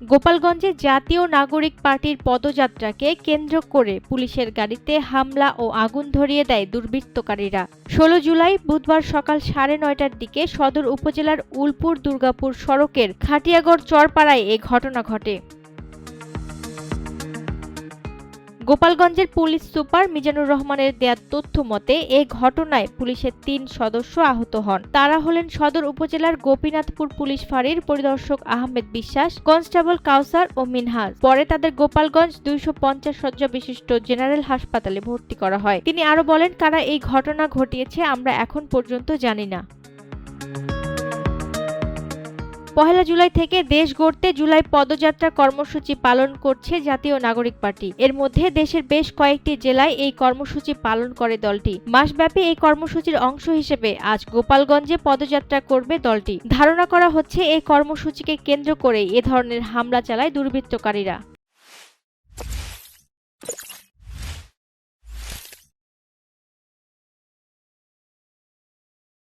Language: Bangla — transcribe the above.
গোপালগঞ্জে জাতীয় নাগরিক পার্টির পদযাত্রাকে কেন্দ্র করে পুলিশের গাড়িতে হামলা ও আগুন ধরিয়ে দেয় দুর্বৃত্তকারীরা। ষোলো জুলাই বুধবার সকাল সাড়ে নয়টার দিকে সদর উপজেলার উলপুর দুর্গাপুর সড়কের খাটিয়াগড় চরপাড়ায় এ ঘটনা ঘটে। গোপালগঞ্জের পুলিশ সুপার মিজানুর রহমানের দেয়া তথ্য মতে, এ ঘটনায় পুলিশের তিন সদস্য আহত হন। তারা হলেন সদর উপজেলার গোপীনাথপুর পুলিশ ফাঁড়ির পরিদর্শক আহমেদ বিশ্বাস, কনস্টেবল কাউসার ও মিনহাজ। পরে তাদের গোপালগঞ্জ দুইশো পঞ্চাশ শয্যা বিশিষ্ট জেনারেল হাসপাতালে ভর্তি করা হয়। তিনি আরও বলেন, কারা এই ঘটনা ঘটিয়েছে আমরা এখন পর্যন্ত জানি না। পহেলা জুলাই থেকে দেশ গড়তে জুলাই পদযাত্রা কর্মসূচি পালন করছে জাতীয় নাগরিক পার্টি। এর মধ্যে দেশের বেশ কয়েকটি জেলায় এই কর্মসূচি পালন করে দলটি। মাসব্যাপী এই কর্মসূচির অংশ হিসেবে আজ গোপালগঞ্জে পদযাত্রা করবে দলটি। ধারণা করা হচ্ছে, এই কর্মসূচিকে কেন্দ্র করে এ ধরনের হামলা চালায় দুর্বৃত্তকারীরা।